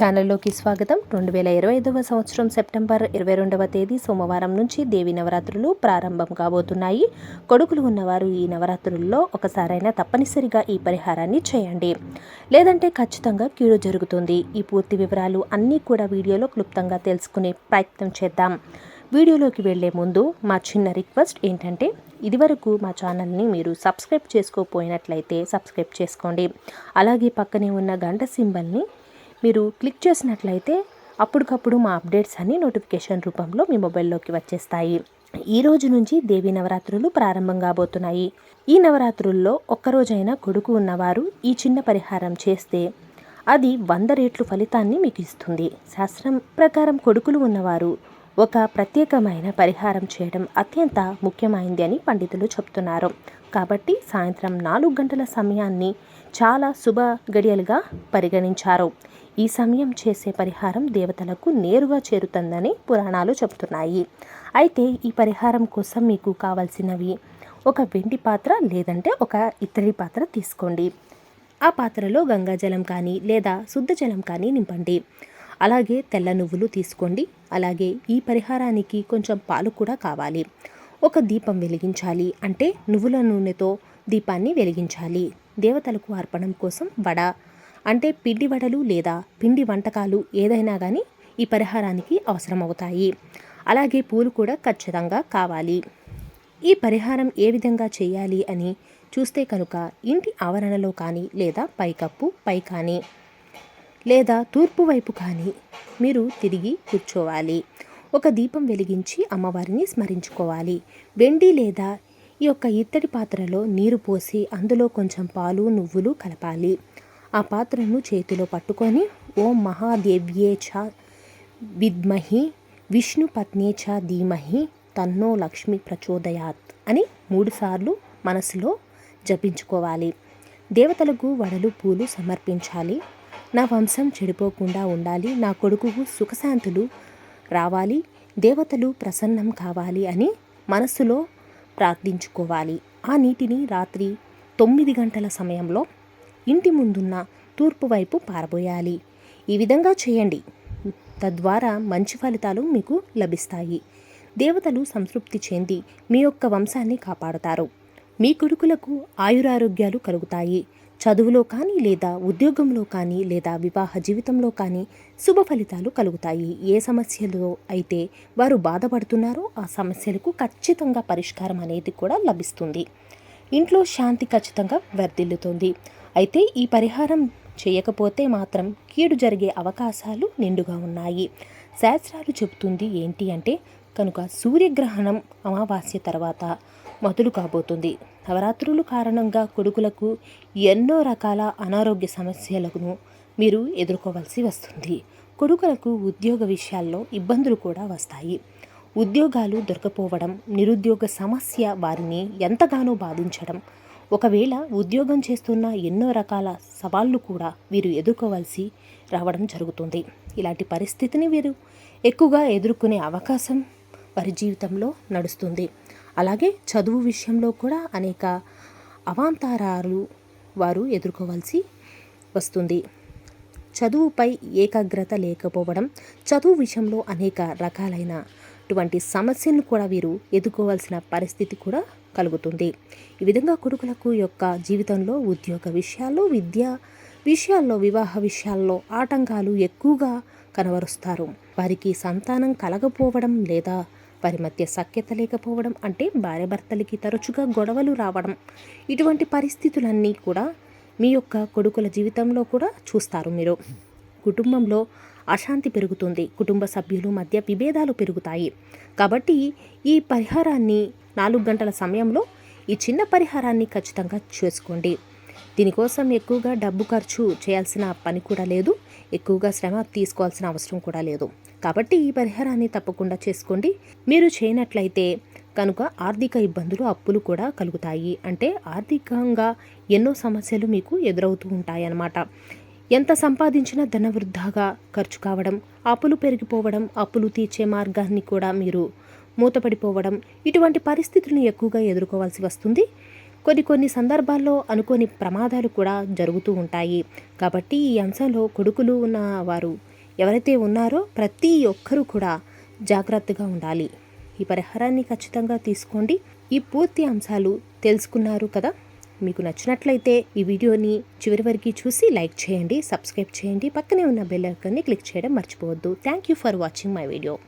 ఛానల్లోకి స్వాగతం. రెండు వేల ఇరవై ఐదవ సంవత్సరం సెప్టెంబర్ ఇరవై రెండవ తేదీ సోమవారం నుంచి దేవి నవరాత్రులు ప్రారంభం కాబోతున్నాయి. కొడుకులు ఉన్నవారు ఈ నవరాత్రుల్లో ఒకసారైనా తప్పనిసరిగా ఈ పరిహారాన్ని చేయండి. లేదంటే ఖచ్చితంగా కీడు జరుగుతుంది. ఈ పూర్తి వివరాలు అన్నీ కూడా వీడియోలో క్లుప్తంగా తెలుసుకునే ప్రయత్నం చేద్దాం. వీడియోలోకి వెళ్ళే ముందు మా చిన్న రిక్వెస్ట్ ఏంటంటే ఇదివరకు మా ఛానల్ని మీరు సబ్స్క్రైబ్ చేసుకోపోయినట్లయితే సబ్స్క్రైబ్ చేసుకోండి. అలాగే పక్కనే ఉన్న గంట సింబల్ని మీరు క్లిక్ చేసినట్లయితే అప్పటికప్పుడు మా అప్డేట్స్ అన్ని నోటిఫికేషన్ రూపంలో మీ మొబైల్లోకి వచ్చేస్తాయి. ఈ రోజు నుంచి దేవి నవరాత్రులు ప్రారంభం కాబోతున్నాయి. ఈ నవరాత్రుల్లో ఒక్కరోజైనా కొడుకు ఉన్నవారు ఈ చిన్న పరిహారం చేస్తే అది వంద రేట్లు ఫలితాన్ని మీకు ఇస్తుంది. శాస్త్రం ప్రకారం కొడుకులు ఉన్నవారు ఒక ప్రత్యేకమైన పరిహారం చేయడం అత్యంత ముఖ్యమైంది అని పండితులు చెప్తున్నారు. కాబట్టి సాయంత్రం నాలుగు గంటల సమయాన్ని చాలా శుభ గడియలుగా పరిగణించారు. ఈ సమయం చేసే పరిహారం దేవతలకు నేరుగా చేరుతుందని పురాణాలు చెబుతున్నాయి. అయితే ఈ పరిహారం కోసం మీకు కావలసినవి ఒక వెండి పాత్ర లేదంటే ఒక ఇత్తడి పాత్ర తీసుకోండి. ఆ పాత్రలో గంగాజలం కానీ లేదా శుద్ధ జలం కానీ నింపండి. అలాగే తెల్ల నువ్వులు తీసుకోండి. అలాగే ఈ పరిహారానికి కొంచెం పాలు కూడా కావాలి. ఒక దీపం వెలిగించాలి అంటే నువ్వుల నూనెతో దీపాన్ని వెలిగించాలి. దేవతలకు అర్పణం కోసం వడ. అంటే పిండి వడలు లేదా పిండి వంటకాలు ఏదైనా కానీ ఈ పరిహారానికి అవసరమవుతాయి. అలాగే పూలు కూడా ఖచ్చితంగా కావాలి. ఈ పరిహారం ఏ విధంగా చేయాలి అని చూస్తే కనుక ఇంటి ఆవరణలో కానీ లేదా పైకప్పు పై కానీ లేదా తూర్పు వైపు కానీ మీరు తిరిగి కూర్చోవాలి. ఒక దీపం వెలిగించి అమ్మవారిని స్మరించుకోవాలి. వెండి లేదా ఈ యొక్క ఇత్తడి పాత్రలో నీరు పోసి అందులో కొంచెం పాలు నువ్వులు కలపాలి. ఆ పాత్రను చేతిలో పట్టుకొని ఓం మహాదేవ్యే చ విద్మహి విష్ణు పత్నే చ ధీమహి తన్నో లక్ష్మి ప్రచోదయాత్ అని మూడుసార్లు మనసులో జపించుకోవాలి. దేవతలకు వడలు పూలు సమర్పించాలి. నా వంశం చెడిపోకుండా ఉండాలి. నా కొడుకుకు సుఖశాంతులు రావాలి. దేవతలు ప్రసన్నం కావాలి అని మనసులో ప్రార్థించుకోవాలి. ఆ నీటిని రాత్రి తొమ్మిది గంటల సమయంలో ఇంటి ముందున్న తూర్పు వైపు పారబోయాలి. ఈ విధంగా చేయండి. తద్వారా మంచి ఫలితాలు మీకు లభిస్తాయి. దేవతలు సంతృప్తి చెంది మీ యొక్క వంశాన్ని కాపాడుతారు. మీ కొడుకులకు ఆయురారోగ్యాలు కలుగుతాయి. చదువులో కానీ లేదా ఉద్యోగంలో కానీ లేదా వివాహ జీవితంలో కానీ శుభ ఫలితాలు కలుగుతాయి. ఏ సమస్యలో అయితే వారు బాధపడుతున్నారో ఆ సమస్యలకు ఖచ్చితంగా పరిష్కారం అనేది కూడా లభిస్తుంది. ఇంట్లో శాంతి ఖచ్చితంగా వర్ధిల్లుతుంది. అయితే ఈ పరిహారం చేయకపోతే మాత్రం కీడు జరిగే అవకాశాలు నిండుగా ఉన్నాయి. శాస్త్రాలు చెబుతుంది ఏంటి అంటే కనుక సూర్యగ్రహణం అమావాస్య తర్వాత మొదలు కాబోతుంది. నవరాత్రులు కారణంగా కొడుకులకు ఎన్నో రకాల అనారోగ్య సమస్యలను మీరు ఎదుర్కోవాల్సి వస్తుంది. కొడుకులకు ఉద్యోగ విషయాల్లో ఇబ్బందులు కూడా వస్తాయి. ఉద్యోగాలు దొరకపోవడం నిరుద్యోగ సమస్య వారిని ఎంతగానో బాధించడం ఒకవేళ ఉద్యోగం చేస్తున్న ఎన్నో రకాల సవాళ్ళు కూడా వీరు ఎదుర్కోవాల్సి రావడం జరుగుతుంది. ఇలాంటి పరిస్థితిని వీరు ఎక్కువగా ఎదుర్కొనే అవకాశం వారి జీవితంలో నడుస్తుంది. అలాగే చదువు విషయంలో కూడా అనేక అవాంతరాలు వారు ఎదుర్కోవాల్సి వస్తుంది. చదువుపై ఏకాగ్రత లేకపోవడం చదువు విషయంలో అనేక రకాలైనటువంటి సమస్యలను కూడా వీరు ఎదుర్కోవాల్సిన పరిస్థితి కూడా కలుగుతుంది. ఈ విధంగా కొడుకులకు యొక్క జీవితంలో ఉద్యోగ విషయాల్లో విద్య విషయాల్లో వివాహ విషయాల్లో ఆటంకాలు ఎక్కువగా కనబరుస్తారు. వారికి సంతానం కలగపోవడం లేదా వారి మధ్య సఖ్యత లేకపోవడం అంటే భార్యాభర్తలకి తరచుగా గొడవలు రావడం. ఇటువంటి పరిస్థితులన్నీ కూడా మీ యొక్క కొడుకుల జీవితంలో కూడా చూస్తారు మీరు. కుటుంబంలో అశాంతి పెరుగుతుంది. కుటుంబ సభ్యులు మధ్య విభేదాలు పెరుగుతాయి. కాబట్టి ఈ పరిహారాన్ని నాలుగు గంటల సమయంలో ఈ చిన్న పరిహారాన్ని ఖచ్చితంగా చేసుకోండి. దీనికోసం ఎక్కువగా డబ్బు ఖర్చు చేయాల్సిన పని కూడా లేదు. ఎక్కువగా శ్రమ తీసుకోవాల్సిన అవసరం కూడా లేదు. కాబట్టి ఈ పరిహారాన్ని తప్పకుండా చేసుకోండి. మీరు చేయనట్లయితే కనుక ఆర్థిక ఇబ్బందులు అప్పులు కూడా కలుగుతాయి. అంటే ఆర్థికంగా ఎన్నో సమస్యలు మీకు ఎదురవుతూ ఉంటాయి అన్నమాట ఎంత సంపాదించినా ధన వృద్ధాగా ఖర్చు కావడం అప్పులు పెరిగిపోవడం అప్పులు తీర్చే మార్గాన్ని కూడా మీరు మూతపడిపోవడం ఇటువంటి పరిస్థితులను ఎక్కువగా ఎదుర్కోవాల్సి వస్తుంది. కొన్ని కొన్ని సందర్భాల్లో అనుకోని ప్రమాదాలు కూడా జరుగుతూ ఉంటాయి. కాబట్టి ఈ అంశంలో కొడుకులు ఉన్న వారు ఎవరైతే ఉన్నారో ప్రతి ఒక్కరూ కూడా జాగ్రత్తగా ఉండాలి. ఈ పరిహారాన్ని ఖచ్చితంగా తీసుకోండి. ఈ పూర్తి అంశాలు తెలుసుకున్నారు కదా? మీకు నచ్చినట్లయితే ఈ వీడియోని చివరి వరకు చూసి లైక్ చేయండి సబ్స్క్రైబ్ చేయండి. పక్కనే ఉన్న బెల్ ఐకాన్ని క్లిక్ చేయడం మర్చిపోవద్దు. Thank you for watching my video.